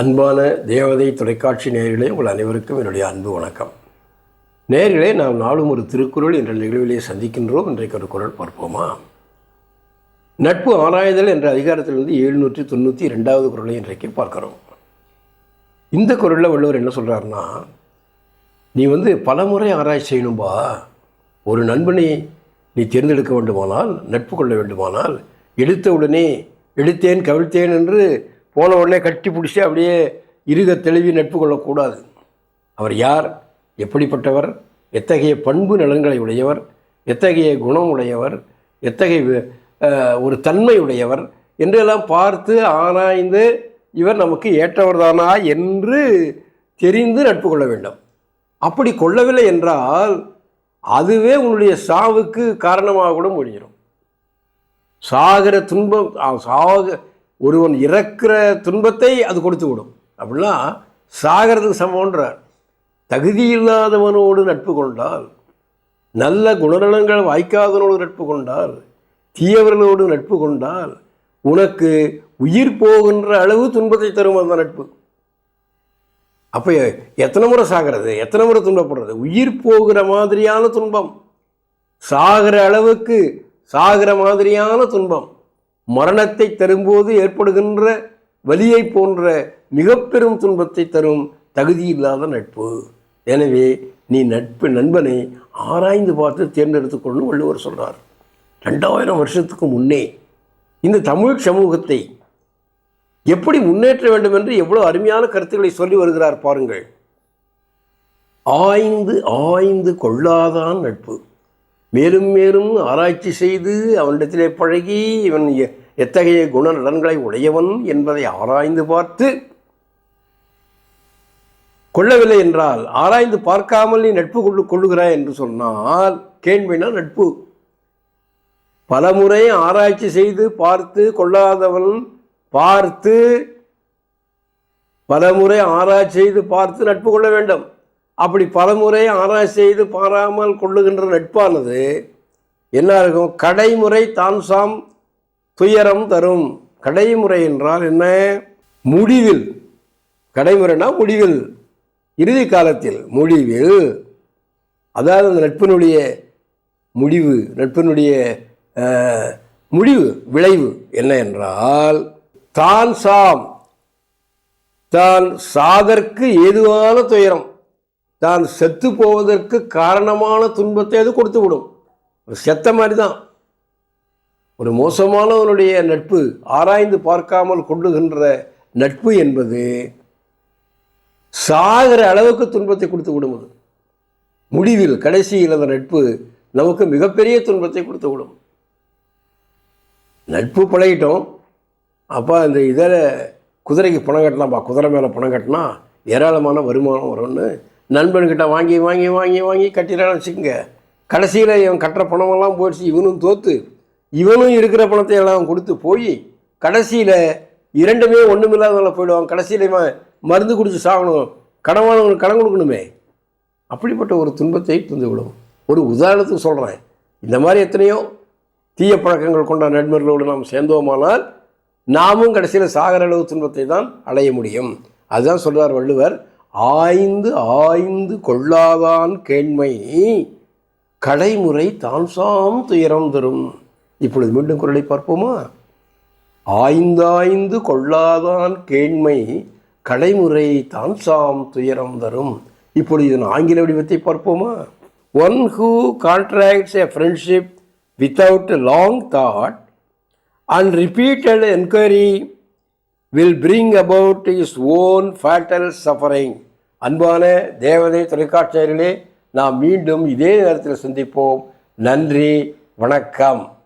அன்பான தேவதை தொலைக்காட்சி நேயர்களே உங்கள் அனைவருக்கும் என்னுடைய அன்பு வணக்கம். நேர்களே நாம் நாளும் ஒரு திருக்குறள் என்ற நிகழ்விலே சந்திக்கின்றோம். இன்றைக்கு ஒரு குறள் பார்ப்போமா? நட்பு ஆராய்தல் என்ற அதிகாரத்திலிருந்து எழுநூற்றி தொண்ணூற்றி ரெண்டாவது குரலை இன்றைக்கு பார்க்கிறோம். இந்த குறளில் உள்ளவர் என்ன சொல்கிறாருன்னா நீ வந்து பலமுறை ஆராய்ச்சி செய்யணும்பா. ஒரு நண்பனை நீ தேர்ந்தெடுக்க வேண்டுமானால் நட்பு கொள்ள வேண்டுமானால் எடுத்த உடனே எடுத்தேன் கவிழ்த்தேன் என்று போன உடனே கட்டி பிடிச்சி அப்படியே இருக தெளிவி நட்பு கொள்ளக்கூடாது. அவர் யார்? எப்படிப்பட்டவர்? எத்தகைய பண்பு நலன்களை உடையவர்? எத்தகைய குணம் உடையவர்? எத்தகைய ஒரு தன்மை உடையவர்? என்றெல்லாம் பார்த்து ஆராய்ந்து இவர் நமக்கு ஏற்றவர்தானா என்று தெரிந்து நட்பு கொள்ள வேண்டும். அப்படி கொள்ளவில்லை என்றால் அதுவே உன்னுடைய சாவுக்கு காரணமாக கூட முடிஞ்சிடும் சாகிற துன்பம் சாக ஒருவன் இறக்கிற துன்பத்தை அது கொடுத்து விடும் அப்படின்னா சாகிறதுக்கு சமன்றார் தகுதி இல்லாதவனோடு நட்பு கொண்டால் நல்ல குணநலங்கள் வாய்க்காதவனோடு நட்பு கொண்டால் தீயவர்களோடு நட்பு கொண்டால் உனக்கு உயிர் போகின்ற அளவு துன்பத்தை தரும் அந்த நட்பு. அப்போ எத்தனை முறை சாகிறது? எத்தனை முறை துன்பப்படுறது? உயிர் போகிற மாதிரியான துன்பம். சாகிற அளவுக்கு சாகிற மாதிரியான துன்பம். மரணத்தை தரும்போது ஏற்படுகின்ற வலியை போன்ற மிக பெரும் துன்பத்தை தரும் தகுதி இல்லாத நட்பு. எனவே நீ நட்பு நண்பனை ஆராய்ந்து பார்த்து தேர்ந்தெடுத்துக்கொள்ளும் வள்ளுவர் சொல்கிறார் ரெண்டாயிரம் வருஷத்துக்கு முன்னே இந்த தமிழ் சமூகத்தை எப்படி முன்னேற்ற வேண்டும் என்று எவ்வளோ அருமையான கருத்துக்களை சொல்லி வருகிறார் பாருங்கள். ஆய்ந்து ஆய்ந்து கொள்ளாதான் நட்பு. மேலும் மேலும் ஆராய்ச்சி செய்து அவனிடத்திலே பழகி இவன் எ- எத்தகைய குண நலன்களை உடையவன் என்பதை ஆராய்ந்து பார்த்து கொள்ளவில்லை என்றால் ஆராய்ந்து பார்க்காமல் நீ நட்பு கொள்ளு கொள்ளுகிறாய் என்று சொன்னால் கேள்வினா நட்பு. பலமுறை ஆராய்ச்சி செய்து பார்த்து கொள்ளாதவன் பார்த்து பலமுறை ஆராய்ச்சி செய்து பார்த்து நட்பு கொள்ள வேண்டும். அப்படி பலமுறை ஆராய்ச்சி செய்து பாராமல் கொள்ளுகின்ற நட்பானது என்ன இருக்கும் கடைமுறை தான் சாம் துயரம் தரும். கடைமுறை என்றால் என்ன? முடிவில். கடைமுறைனா முடிவில். இறுதி காலத்தில் முடிவில். அதாவது அந்த நட்பினுடைய முடிவு நட்பினுடைய முடிவு விளைவு என்ன என்றால் தான் சாம் தான் சாதற்கு ஏதுவான துயரம். தான் செத்து போவதற்கு காரணமான துன்பத்தை அது கொடுத்து விடும் ஒரு செத்த மாதிரி தான் ஒரு மோசமானவனுடைய நட்பு ஆராய்ந்து பார்க்காமல் கொள்ளுகின்ற நட்பு என்பது சாகிற அளவுக்கு துன்பத்தை கொடுத்து விடும் அது. முடிவில் கடைசியில் அந்த நட்பு நமக்கு மிகப்பெரிய துன்பத்தை கொடுத்து விடும் நட்பு பழகிட்டோம். அப்போ அந்த இதில் குதிரைக்கு பணம் கட்டலாம்ப்பா குதிரை மேலே பணம் கட்டினா ஏராளமான வருமானம் வரும்னு நண்பன்கிட்ட வாங்கி வாங்கி வாங்கி வாங்கி கட்டிடலாம்னு வச்சுக்கோங்க. கடைசியில் இவன் கட்டுற பணமெல்லாம் போயிடுச்சு. இவனும் தோற்று இவனும் இருக்கிற பணத்தை எல்லாம் கொடுத்து போய் கடைசியில் இரண்டுமே ஒன்றுமில்லாதவங்கள போயிடுவான். கடைசியில் இவன் மருந்து குடிச்சு சாகணும். கடவானவங்களுக்கு கடன் கொடுக்கணுமே. அப்படிப்பட்ட ஒரு துன்பத்தை தந்து விடும். ஒரு உதாரணத்துக்கு சொல்கிறேன் இந்த மாதிரி எத்தனையோ தீய பழக்கங்கள் கொண்ட நண்பர்களோடு நாம் சேர்ந்தோமானால் நாமும் கடைசியில் சாகர அளவு துன்பத்தை தான் அடைய முடியும். அதுதான் சொல்கிறார் வள்ளுவர். ஆய்ந்து ஆய்ந்து கொள்ளாதான் கேண்மை. கடைமுறை தான் சாம் துயரம் தரும். இப்பொழுது மீண்டும் குரலை பார்ப்போமா? ஆய்ந்தாய்ந்து கொள்ளாதான் கேண்மை கடைமுறை தான் சாம் துயரம் தரும். இப்பொழுது இதன் ஆங்கில வடிவத்தை பார்ப்போமா? One who contracts a friendship without long thought and repeated enquiry will bring about his own fatal suffering அன்பான தேவதை தொலைக்காட்சியர்களே நாம் மீண்டும் இதே நேரத்தில் சந்திப்போம். நன்றி வணக்கம்.